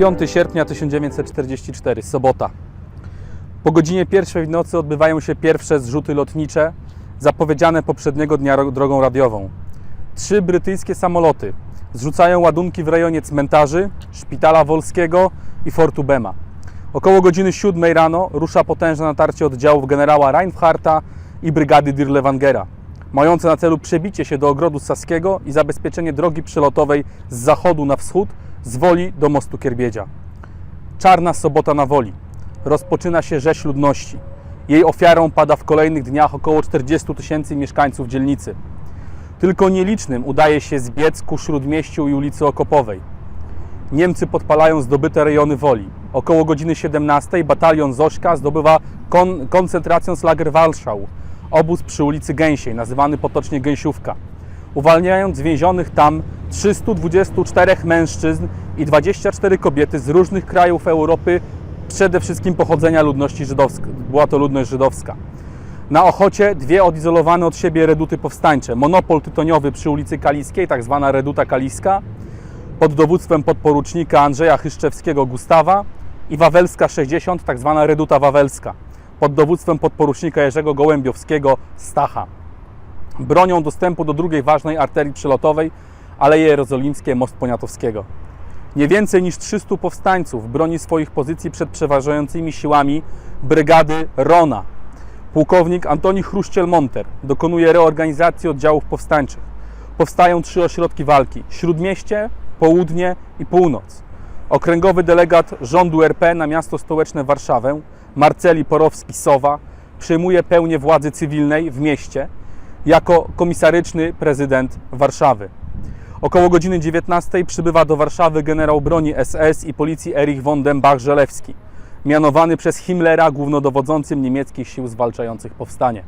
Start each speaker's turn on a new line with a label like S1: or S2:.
S1: 5 sierpnia 1944, sobota. Po godzinie pierwszej w nocy odbywają się pierwsze zrzuty lotnicze, zapowiedziane poprzedniego dnia ro- drogą radiową. Trzy brytyjskie samoloty zrzucają ładunki w rejonie cmentarzy, szpitala wolskiego i Fortu Bema. Około godziny 7 rano rusza potężne natarcie oddziałów generała Reinhardta i brygady Dirlewangera, mające na celu przebicie się do ogrodu Saskiego i zabezpieczenie drogi przelotowej z zachodu na wschód, z Woli do mostu Kierbiedzia. Czarna sobota na Woli. Rozpoczyna się rzeź ludności. Jej ofiarą pada w kolejnych dniach około 40 tysięcy mieszkańców dzielnicy. Tylko nielicznym udaje się zbiec ku Śródmieściu i ulicy Okopowej. Niemcy podpalają zdobyte rejony Woli. Około godziny 17 batalion Zośka zdobywa kon koncentracjonslager Warszał, obóz przy ulicy Gęsiej, nazywany potocznie Gęsiówka. Uwalniając więzionych tam 324 mężczyzn i 24 kobiety z różnych krajów Europy, przede wszystkim pochodzenia ludności żydowskiej. Była to ludność żydowska. Na Ochocie dwie odizolowane od siebie reduty powstańcze. Monopol tytoniowy przy ulicy Kaliskiej, tak zwana reduta kaliska, pod dowództwem podporucznika Andrzeja Chyszczewskiego Gustawa i Wawelska 60, tak zwana reduta wawelska, pod dowództwem podporucznika Jerzego Gołębiowskiego Stacha. Bronią dostępu do drugiej ważnej arterii przelotowej, Aleje Jerozolimskie, Most Poniatowskiego. Nie więcej niż 300 powstańców broni swoich pozycji przed przeważającymi siłami brygady Rona. Pułkownik Antoni Chruszczel-Monter dokonuje reorganizacji oddziałów powstańczych. Powstają trzy ośrodki walki: Śródmieście, Południe i Północ. Okręgowy delegat rządu RP na miasto stołeczne Warszawę, Marceli Porowski-Sowa, przejmuje pełnię władzy cywilnej w mieście jako komisaryczny prezydent Warszawy. Około godziny 19 przybywa do Warszawy generał broni SS i policji Erich von den Bach-Żelewski, mianowany przez Himmlera głównodowodzącym niemieckich sił zwalczających powstanie.